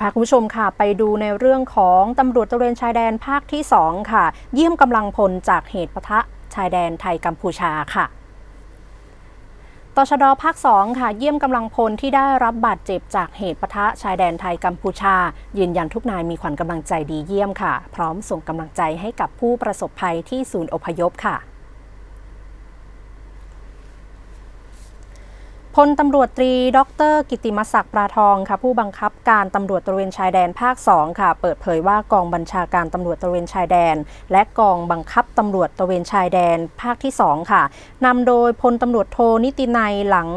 พาคุณผู้ชมค่ะ ไปดูในเรื่องของตำรวจตระเวนชายแดนภาคที่ 2 ค่ะ เยี่ยมกำลังพลจากเหตุปะทะชายแดนไทยกัมพูชาค่ะตชดภาค 2 ค่ะ เยี่ยมกำลังพลที่ได้รับบาดเจ็บจากเหตุปะทะชายแดนไทยกัมพูชา ยืนยันทุกนายมีขวัญกำลังใจดีเยี่ยมค่ะ พร้อมส่งกำลังใจให้กับผู้ประสบภัยที่ศูนย์อพยพค่ะ ลตำรวจตรี ดร กิติมศักดิ์ปราทองค่ะ ผู้บังคับการตำรวจตระเวนชายแดนภาค 2 ค่ะ เปิดเผยว่ากองบัญชาการตำรวจตระเวนชายแดน และกองบังคับตำรวจตระเวนชายแดนภาคที่ 2 ค่ะนำโดยพลตำรวจโทนิตินัยหลัง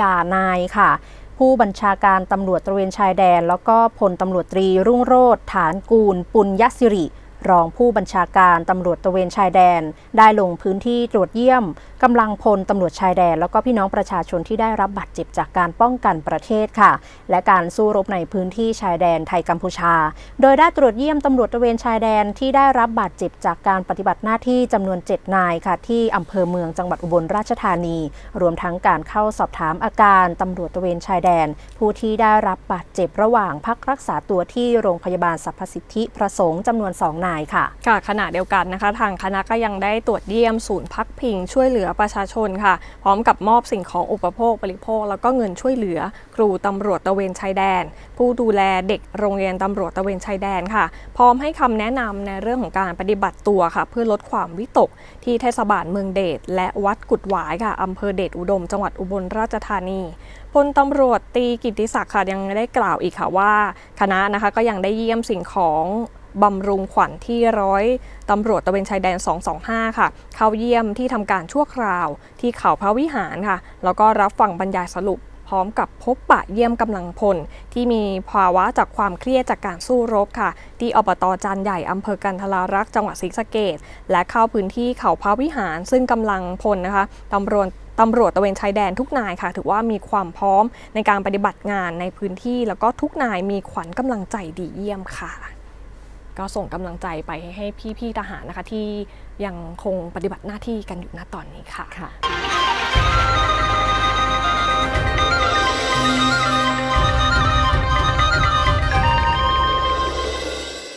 ยานายค่ะ ผู้บัญชาการตำรวจตระเวนชายแดน แล้วก็พลตำรวจตรีรุ่งโรธฐานกูล ปุญยสิริ รองผู้บัญชาการตำรวจตระเวนชายแดน ได้ลงพื้นที่ตรวจเยี่ยมกำลังพลตำรวจชายแดน แล้วก็พี่น้องประชาชนที่ได้รับบาดเจ็บจากการป้องกันประเทศค่ะ และการสู้รบในพื้นที่ชายแดนไทยกัมพูชา โดยได้ตรวจเยี่ยมตำรวจตระเวนชายแดนที่ได้รับบาดเจ็บจากการปฏิบัติหน้าที่จำนวน 7 นายค่ะ ที่อำเภอเมืองจังหวัดอุบลราชธานี รวมทั้งการเข้าสอบถามอาการตำรวจตระเวนชายแดน ผู้ที่ได้รับบาดเจ็บระหว่างพักรักษาตัวที่โรงพยาบาลสรรพสิทธิประสงค์จำนวน 2 นายค่ะ ค่ะขณะเดียวกันนะคะ ทางคณะก็ยังได้ตรวจเยี่ยมศูนย์พักพิงช่วยเหลือประชาชนค่ะ พร้อมกับมอบสิ่งของอุปโภคบริโภค แล้วก็เงินช่วยเหลือ ครูตำรวจตะเวนชายแดน ผู้ดูแลเด็กโรงเรียนตำรวจตะเวนชายแดนค่ะ พร้อมให้คำแนะนำในเรื่องของการปฏิบัติตัวค่ะ เพื่อลดความวิตก ที่เทศบาลเมืองเดชและวัดกุดหวายค่ะอำเภอเดชอุดม จังหวัดอุบลราชธานีพลตำรวจตีกิติศักดิ์ค่ะยังได้กล่าวอีกค่ะว่า คณะนะคะก็ยังได้เยี่ยมสิ่งของ บำรุงขวัญที่ร้อยตำรวจตระเวนชายแดน 225 ค่ะ เข้าเยี่ยมที่ทำการชั่วคราวที่เขาพระวิหารค่ะ แล้วก็รับฟังบรรยายสรุปพร้อมกับพบปะเยี่ยมกำลังพล ที่มีภาวะจากความเครียดจากการสู้รบค่ะ ที่อบตจานใหญ่อำเภอกันทรารักษ์จังหวัดศรีสะเกดและเข้าพื้นที่เขาพระวิหาร ซึ่งกำลังพลนะคะตำรวจตำรวจตระเวนชายแดนทุกนายค่ะ ถือว่ามีความพร้อมในการปฏิบัติงานในพื้นที่ แล้วก็ทุกนายมีขวัญกำลังใจดีเยี่ยมค่ะ ก็ส่งกำลังใจไปให้พี่ๆทหารนะคะที่ยังคงปฏิบัติหน้าที่กันอยู่ณตอนนี้ค่ะ ค่ะ